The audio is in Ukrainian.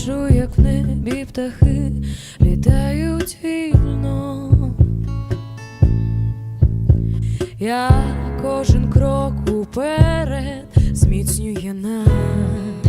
бачу, як в небі птахи літають вільно. Я кожен крок уперед зміцнює нас.